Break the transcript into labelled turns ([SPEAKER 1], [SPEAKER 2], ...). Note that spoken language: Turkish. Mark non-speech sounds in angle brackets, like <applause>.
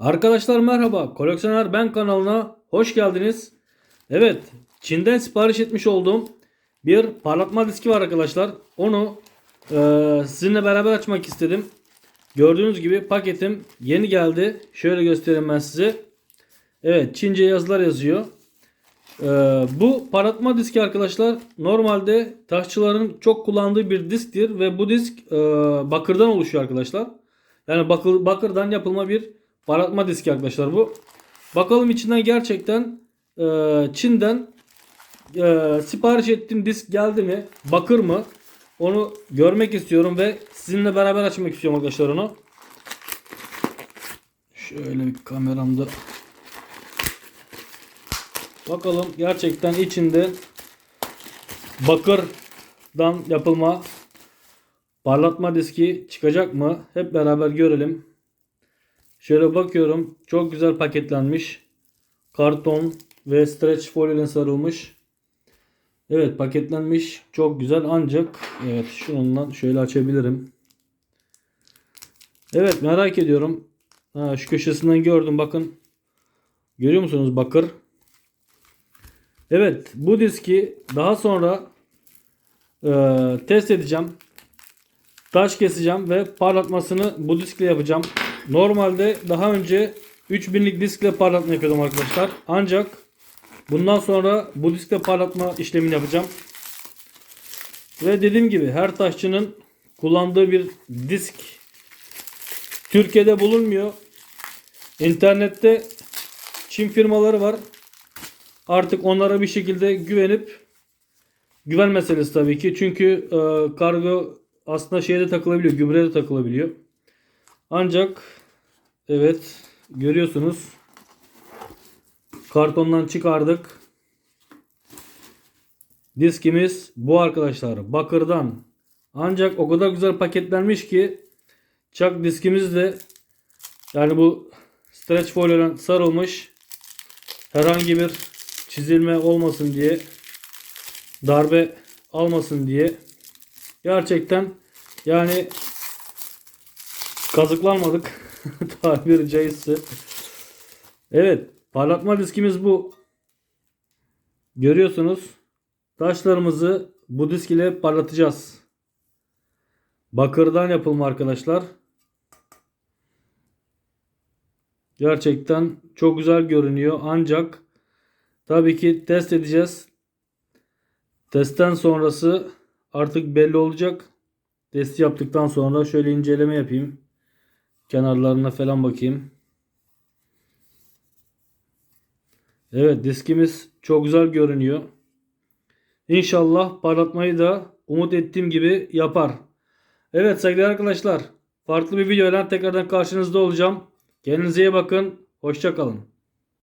[SPEAKER 1] Arkadaşlar merhaba. Koleksiyoner Ben kanalına hoş geldiniz. Evet, Çin'den sipariş etmiş olduğum bir parlatma diski var arkadaşlar. Onu eee, sizinle beraber açmak istedim. Gördüğünüz gibi paketim yeni geldi. Şöyle göstereyim ben size. Evet, Çince yazılar yazıyor. Eee, bu parlatma diski arkadaşlar normalde taşçıların çok kullandığı bir disktir ve bu disk eee, bakırdan oluşuyor arkadaşlar. Yani bakır, bakırdan yapılma bir parlatma diski arkadaşlar bu. Bakalım içinden gerçekten e, Çin'den e, sipariş ettiğim disk geldi mi? Bakır mı? Onu görmek istiyorum ve sizinle beraber açmak istiyorum arkadaşlar onu. Şöyle bir kameramda Bakalım gerçekten içinde bakırdan yapılma parlatma diski çıkacak mı? Hep beraber görelim. Şöyle bakıyorum. Çok güzel paketlenmiş. Karton ve stretch folyo ile sarılmış. Evet paketlenmiş. Çok güzel ancak evet şundan şöyle açabilirim. Evet merak ediyorum. Ha, şu köşesinden gördüm bakın. Görüyor musunuz bakır. Evet bu diski daha sonra e, test edeceğim. Taş keseceğim ve parlatmasını bu diskle yapacağım. Normalde daha önce 3000'lik diskle parlatma yapıyordum arkadaşlar. Ancak bundan sonra bu diskle parlatma işlemini yapacağım. Ve dediğim gibi her taşçının kullandığı bir disk Türkiye'de bulunmuyor. İnternette Çin firmaları var. Artık onlara bir şekilde güvenip güven meselesi tabii ki. Çünkü e, kargo aslında şeyde takılabiliyor. Gübrede takılabiliyor. Ancak evet görüyorsunuz kartondan çıkardık. Diskimiz bu arkadaşlar. Bakırdan. Ancak o kadar güzel paketlenmiş ki çak diskimiz de yani bu stretch folyodan sarılmış. Herhangi bir çizilme olmasın diye darbe almasın diye gerçekten yani kazıklanmadık <laughs> tabiri caizse. Evet parlatma diskimiz bu. Görüyorsunuz taşlarımızı bu disk ile parlatacağız. Bakırdan yapılma arkadaşlar. Gerçekten çok güzel görünüyor ancak tabii ki test edeceğiz. Testten sonrası artık belli olacak. Testi yaptıktan sonra şöyle inceleme yapayım. Kenarlarına falan bakayım. Evet diskimiz çok güzel görünüyor. İnşallah parlatmayı da umut ettiğim gibi yapar. Evet sevgili arkadaşlar farklı bir videoyla tekrardan karşınızda olacağım. Kendinize iyi bakın. Hoşçakalın.